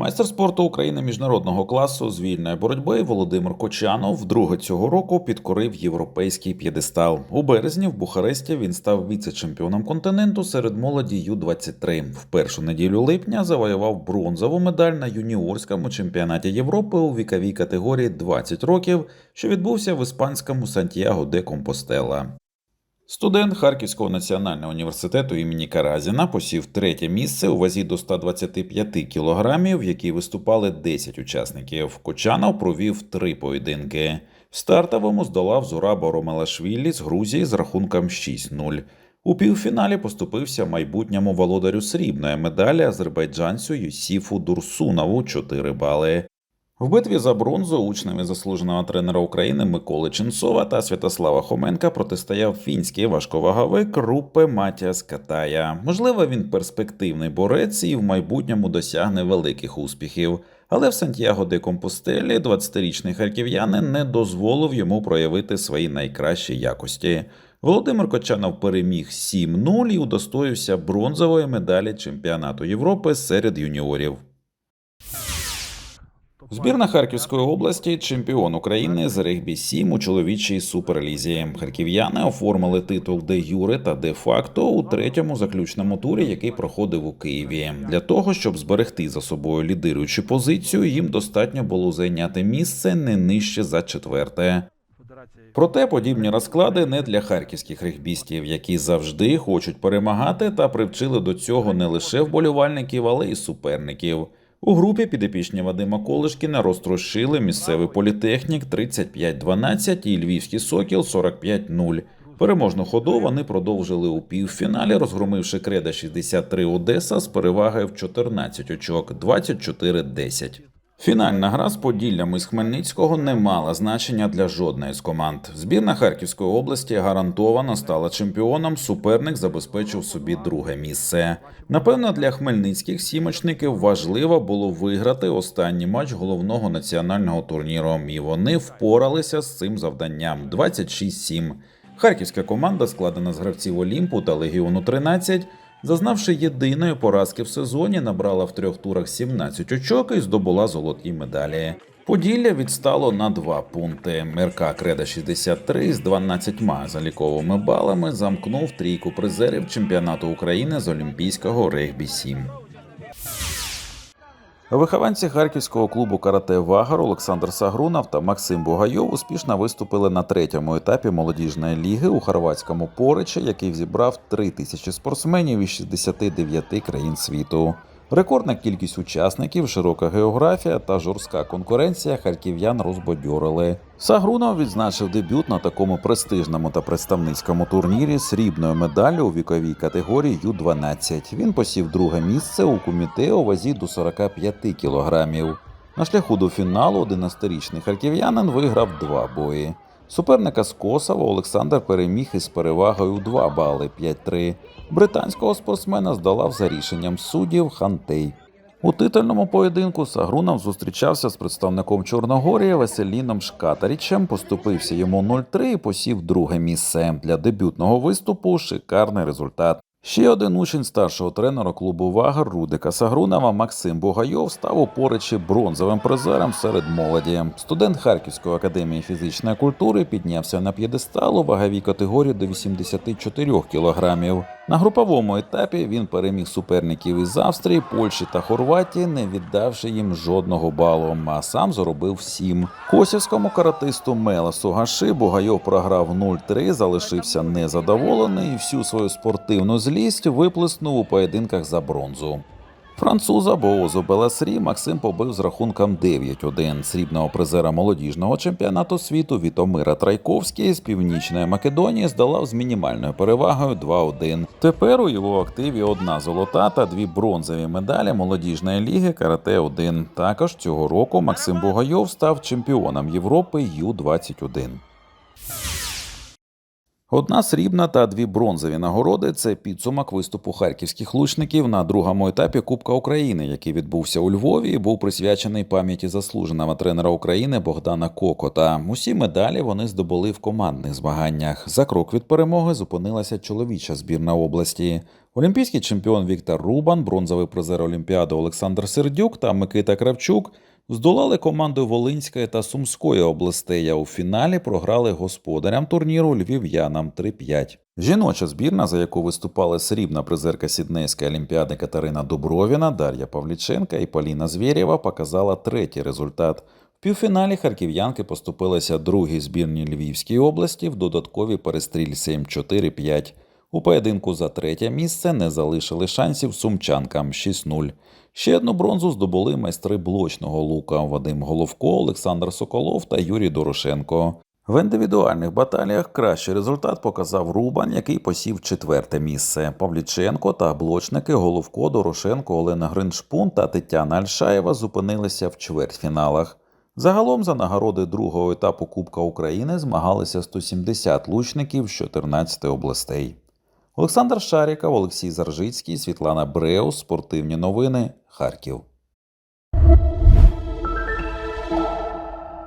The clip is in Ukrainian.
Майстер спорту України міжнародного класу з вільної боротьби Володимир Кочанов вдруге цього року підкорив європейський п'єдестал. У березні в Бухаресті він став віце-чемпіоном континенту серед молоді Ю-23. В першу неділю липня завоював бронзову медаль на юніорському чемпіонаті Європи у віковій категорії 20 років, що відбувся в іспанському Сантьяго де Компостела. Студент Харківського національного університету імені Каразіна посів третє місце у вазі до 125 кілограмів, в якій виступали 10 учасників. Кочанов провів три поєдинки. В стартовому здолав Зураба Ромелашвілі з Грузії з рахунком 6-0. У півфіналі поступився майбутньому володарю срібної медалі азербайджанцю Юсіфу Дурсунову 4 бали. В битві за бронзу учнями заслуженого тренера України Миколи Ченцова та Святослава Хоменка протистояв фінський важковаговик Рупе Матіас Катая. Можливо, він перспективний борець і в майбутньому досягне великих успіхів. Але в Сантьяго де Компостелі 20-річний харків'янин не дозволив йому проявити свої найкращі якості. Володимир Кочанов переміг 7-0 і удостоївся бронзової медалі чемпіонату Європи серед юніорів. Збірна Харківської області чемпіон України з регбі 7 у чоловічій суперлізі. Харків'яни оформили титул де юре та де факто у третьому заключному турі, який проходив у Києві. Для того щоб зберегти за собою лідируючу позицію, їм достатньо було зайняти місце не нижче за четверте. Проте подібні розклади не для харківських регбістів, які завжди хочуть перемагати та привчили до цього не лише вболівальників, але й суперників. У групі підопічні Вадима Колишкіна розтрощили місцевий політехнік 35-12 і львівський сокіл 45-0. Переможну ходу вони продовжили у півфіналі, розгромивши креда 63 Одеса з перевагою в 14 очок 24-10. Фінальна гра з Поділлям із Хмельницького не мала значення для жодної з команд. Збірна Харківської області гарантовано стала чемпіоном. Суперник забезпечив собі друге місце. Напевно, для хмельницьких сімочників важливо було виграти останній матч головного національного турніру, і вони впоралися з цим завданням 26-7. Харківська команда, складена з гравців Олімпу та Легіону 13, зазнавши єдиної поразки в сезоні, набрала в трьох турах 17 очок і здобула золоті медалі. Поділля відстало на два пункти. МРК Креда 63 з 12 заліковими балами замкнув трійку призерів чемпіонату України з Олімпійського регбі 7. Вихованці харківського клубу карате Вагар Олександр Сагрунов та Максим Бугайов успішно виступили на третьому етапі молодіжної ліги у хорватському Поричі, який зібрав 3 тисячі спортсменів із 69 країн світу. Рекордна кількість учасників, широка географія та жорстка конкуренція харків'ян розбадьорили. Сагрунов відзначив дебют на такому престижному та представницькому турнірі срібною медаллю у віковій категорії Ю-12. Він посів друге місце у куміте у вазі до 45 кілограмів. На шляху до фіналу 11-річний харків'янин виграв два бої. Суперника з Косово Олександр переміг із перевагою у 2 бали 5-3. Британського спортсмена здолав за рішенням суддів Хантей. У титульному поєдинку Сагрунов зустрічався з представником Чорногорії Веселіном Шкатарічем, поступився йому 0-3 і посів друге місце. Для дебютного виступу шикарний результат. Ще один учень старшого тренера клубу Вагар Рудика Сагрунова Максим Бугайов став у поричі бронзовим призером серед молоді. Студент Харківської академії фізичної культури піднявся на п'єдестал у ваговій категорії до 84 кілограмів. На груповому етапі він переміг суперників із Австрії, Польщі та Хорватії, не віддавши їм жодного балу, а сам заробив сім. Косівському каратисту Мелесу Гаши Бугайов програв 0-3, залишився незадоволений і всю свою спортивну злість виплеснув у поєдинках за бронзу. Француза Боозу Беласрі Максим побив з рахунком 9-1 срібного призера молодіжного чемпіонату світу Вітомира Трайковський з Північної Македонії здолав з мінімальною перевагою 2-1. Тепер у його активі одна золота та дві бронзові медалі молодіжної ліги Карате 1 Також цього року Максим Бугайов став чемпіоном Європи Ю-21. Одна срібна та дві бронзові нагороди це підсумок виступу харківських лучників на другому етапі Кубка України, який відбувся у Львові і був присвячений пам'яті заслуженого тренера України Богдана Кокота. Усі медалі вони здобули в командних змаганнях. За крок від перемоги зупинилася чоловіча збірна області. Олімпійський чемпіон Віктор Рубан, бронзовий призер Олімпіади Олександр Сердюк та Микита Кравчук здолали команду Волинської та Сумської областей, а у фіналі програли господарям турніру львів'янам 3-5. Жіноча збірна, за яку виступали срібна призерка Сіднейської олімпіади Катерина Дубровіна, Дар'я Павліченка і Поліна Звєрєва, показала третій результат. В півфіналі харків'янки поступилися другій збірній Львівській області в додатковій перестрільці 4-5. У поєдинку за третє місце не залишили шансів сумчанкам 6-0. Ще одну бронзу здобули майстри блочного лука Вадим Головко, Олександр Соколов та Юрій Дорошенко. В індивідуальних баталіях кращий результат показав Рубан, який посів четверте місце. Павліченко та блочники Головко, Дорошенко, Олена Гриншпун та Тетяна Альшаєва зупинилися в чвертьфіналах. Загалом за нагороди другого етапу Кубка України змагалися 170 лучників з 14 областей. Олександр Шаріков, Олексій Заржицький, Світлана Бреус, Спортивні новини, Харків.